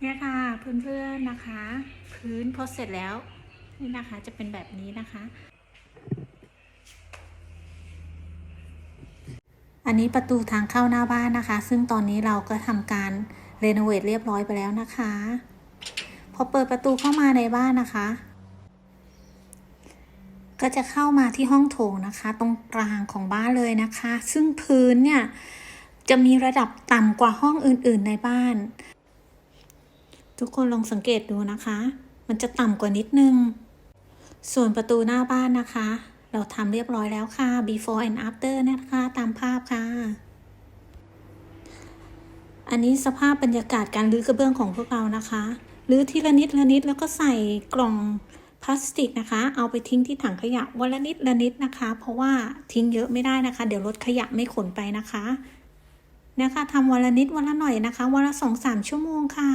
เนี่ยค่ะเพื่อนๆนะคะ พื้นพอเสร็จแล้วนี่นะคะจะเป็นแบบนี้นะคะ อันนี้ประตูทางเข้าหน้าบ้านนะคะ ซึ่งตอนนี้เราก็ทำการเรโนเวทเรียบร้อยไปแล้วนะคะ พอเปิดประตูเข้ามาในบ้านนะคะ ก็จะเข้ามาที่ห้องโถงนะคะ ตรงกลางของบ้านเลยนะคะ ซึ่งพื้นเนี่ยจะมีระดับต่ำกว่าห้องอื่น ๆ ในบ้าน ทุกคนลองสังเกตดูนะคะ มันจะต่ำกว่านิดนึง ส่วนประตูหน้าบ้านนะคะ เราทำเรียบร้อยแล้วค่ะ before and after นะคะตามภาพค่ะ อันนี้สภาพบรรยากาศการรื้อกระเบื้องของพวกเรานะคะรื้อทีละนิดละนิดแล้วก็ใส่กล่องพลาสติกนะคะ เอาไปทิ้งที่ถังขยะวันละนิดละนิดนะคะ เพราะว่าทิ้งเยอะไม่ได้นะคะ เดี๋ยวรถขยะไม่ขนไปนะคะเนี่ยค่ะทำวันละนิดวันละหน่อยนะคะ วันละสองสามชั่วโมงค่ะ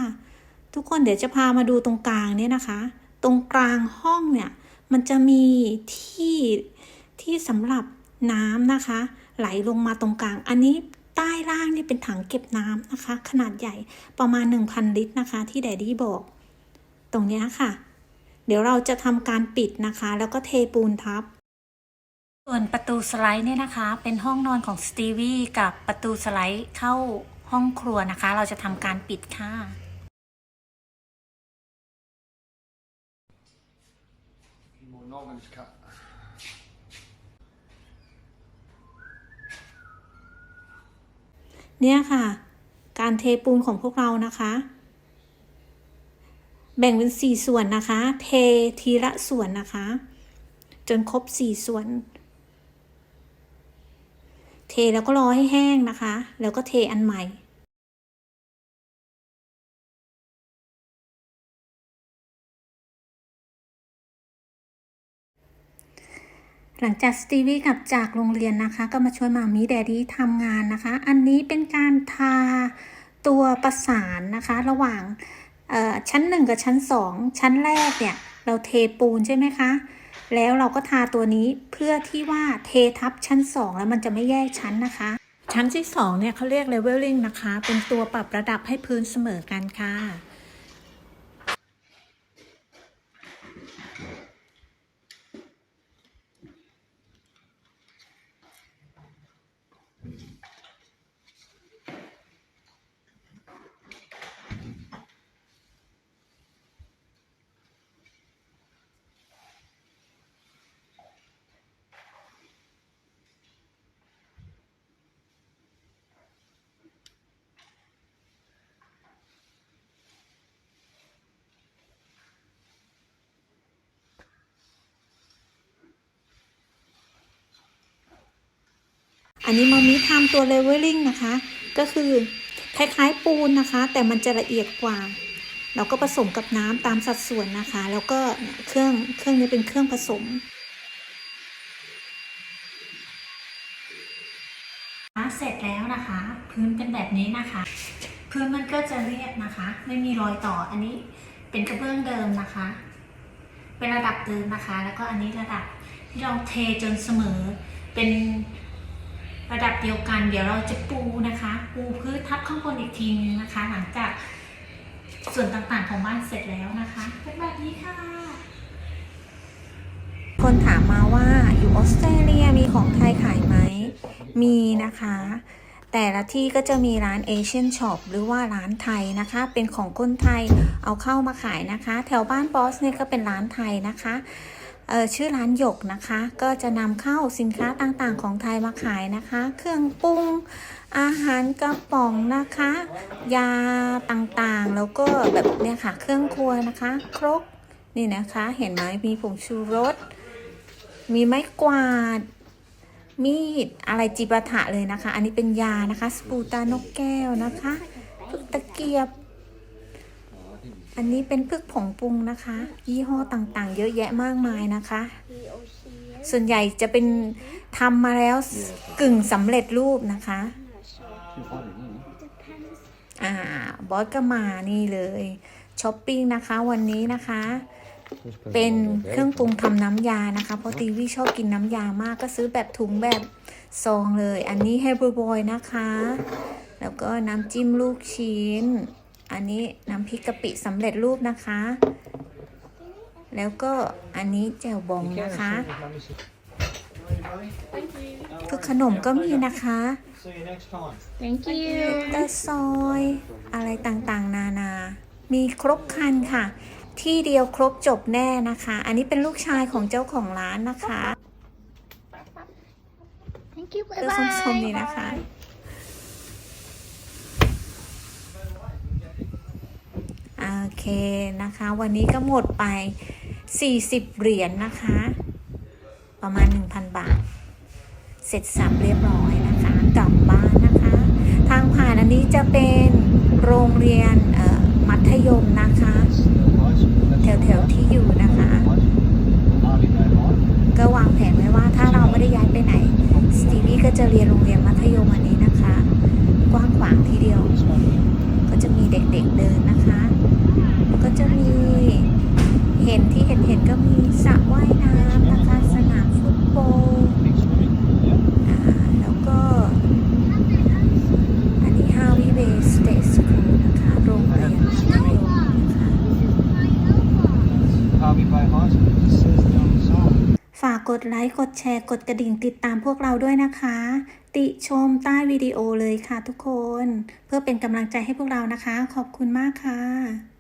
ทุกคนเดี๋ยวจะพามาดูตรงกลางเนี่ยนะคะ ตรงกลางห้องเนี่ยมันจะมีที่ที่สำหรับน้ำนะคะ ไหลลงมาตรงกลาง อันนี้ใต้ล่างนี่เป็นถังเก็บน้ำนะคะ ขนาดใหญ่ประมาณ 1,000 ลิตรนะคะ ที่แดดดี้บอก ตรงนี้ค่ะ เดี๋ยวเราจะทำการปิดนะคะ แล้วก็เทปูนทับ ส่วนประตูสไลด์เนี่ยนะคะ เป็นห้องนอนของสตีวีกับประตูสไลด์เข้าห้องครัวนะคะ เราจะทำการปิดค่ะ More Norman's cut. เนี่ยค่ะ การเทปูนของพวกเรานะคะ แบ่งเป็นสี่ส่วนนะคะ เททีละส่วนนะคะ จนครบสี่ส่วน เทแล้วก็รอให้แห้งนะคะ แล้วก็เทอันใหม่ หลังจากสตีวี่กลับจากโรงเรียนนะคะ ก็มาช่วยมามีแดดี้ทำงานนะคะ อันนี้เป็นการทาตัวประสานนะคะ ระหว่างชั้นหนึ่งกับชั้นสองชั้นแรกเนี่ย เราเทปูนใช่ไหมคะ แล้วเราก็ทาตัวนี้เพื่อที่ว่าเททับชั้นสองแล้วมันจะไม่แยกชั้นนะคะ ชั้นที่สองเนี่ยเขาเรียกเลเวลลิ่งนะคะ เป็นตัวปรับระดับให้พื้นเสมอกันค่ะ นนี้มามิทำตัวเลเวลลิ่งนะคะ ก็คือคล้ายๆปูนนะคะ แต่มันจะละเอียดกว่า เราก็ผสมกับน้ำตามสัดส่วนนะคะ แล้วก็เนี่ยเครื่องเครื่องนี้เป็นเครื่องผสมเสร็จแล้วนะคะ พื้นเป็นแบบนี้นะคะ พื้นมันก็จะเรียบนะคะ ไม่มีรอยต่ออันนี้เป็นกระเบื้องเดิมนะคะ เป็นระดับเดิมนะคะ แล้วก็อันนี้ระดับที่เราเทจนเสมอเป็น ระดับเดียวกัน เดี๋ยวเราจะปูนะคะ ปูพื้นทับข้างบนอีกทีนึงนะคะ หลังจากส่วนต่างๆของบ้านเสร็จแล้วนะคะเป็นแบบนี้ค่ะ คนถามมาว่าอยู่ออสเตรเลียมีของไทยขายไหม มีนะคะ แต่ละที่ก็จะมีร้านเอเชียนช็อปหรือว่าร้านไทยนะคะ เป็นของคนไทยเอาเข้ามาขายนะคะ แถวบ้านบอสเนี่ยก็เป็นร้านไทยนะคะ ชื่อร้านหยกนะคะ ก็จะนำเข้าสินค้าต่างๆ ของไทยมาขายนะคะ เครื่องปรุงอาหารกระป๋องนะคะ ยาต่างๆ แล้วก็แบบเนี่ยค่ะ เครื่องครัวนะคะ ครกนี่นะคะ เห็นไหมมีผงชูรส มีไม้กวาด มีดอะไรจิปาถะเลยนะคะ อันนี้เป็นยานะคะ สปูตานกแก้วนะคะพึกตะเกียบ อันนี้เป็นพึกผงปรุงนะคะ ยี่ห้อต่างๆ เยอะแยะมากมายนะคะ ส่วนใหญ่จะเป็นทำมาแล้วกึ่งสำเร็จรูปนะคะ อ่า บอสก็มานี่เลยช้อปปิ้งนะคะวันนี้นะคะ เป็นเครื่องปรุงทำน้ำยานะคะ เพราะตีวี่ชอบกินน้ำยามากก็ซื้อแบบถุงแบบซองเลย อันนี้เฮ b บ y บอยนะคะ แล้วก็น้ำจิ้มลูกชิ้น อันนี้น้ำพริกกะปิสำเร็จรูปนะคะ แล้วก็อันนี้แจ่วบองนะคะ คือขนมก็มีนะคะ See you next time. Thank you เตอร์ซอยอะไรต่างๆ นานา มีครบครันค่ะ ที่เดียวครบจบแน่นะคะ อันนี้เป็นลูกชายของเจ้าของร้านนะคะ Thank you เสื้อ bye ส้มๆ bye นี่นะคะ โอ เคนะคะ วันนี้ก็หมดไป 40 เหรียญนะคะ ประมาณ 1,000 บาท เสร็จสับเรียบร้อยนะคะกลับบ้านนะคะ ทางผ่านอันนี้จะเป็นโรงเรียนมัธยมนะคะ แถวๆที่อยู่นะคะ ก็วางแผนไว้ว่าถ้าเราไม่ได้ย้ายไปไหน สตีวี่ก็จะเรียนโรงเรียนมัธยมอันนี้นะคะ กว้างขวางทีเดียว ก็จะมีเด็กๆเดินนะคะ ก็จะมีเห็นที่เห็นเห็นๆก็มีสระว่ายน้ำนะคะ สนามฟุตบอลอ่าแล้วก็ อันนี้ฮาวิเวสเตสคูลนะคะ โรงเรียนมัธยมนะคะ Harvey Bay High School. It just says it on the side. ฝากกดไลค์กดแชร์กดกระดิ่งติดตามพวกเราด้วยนะคะ ติชมใต้วิดีโอเลยค่ะทุกคน เพื่อเป็นกำลังใจให้พวกเรานะคะ ขอบคุณมากค่ะ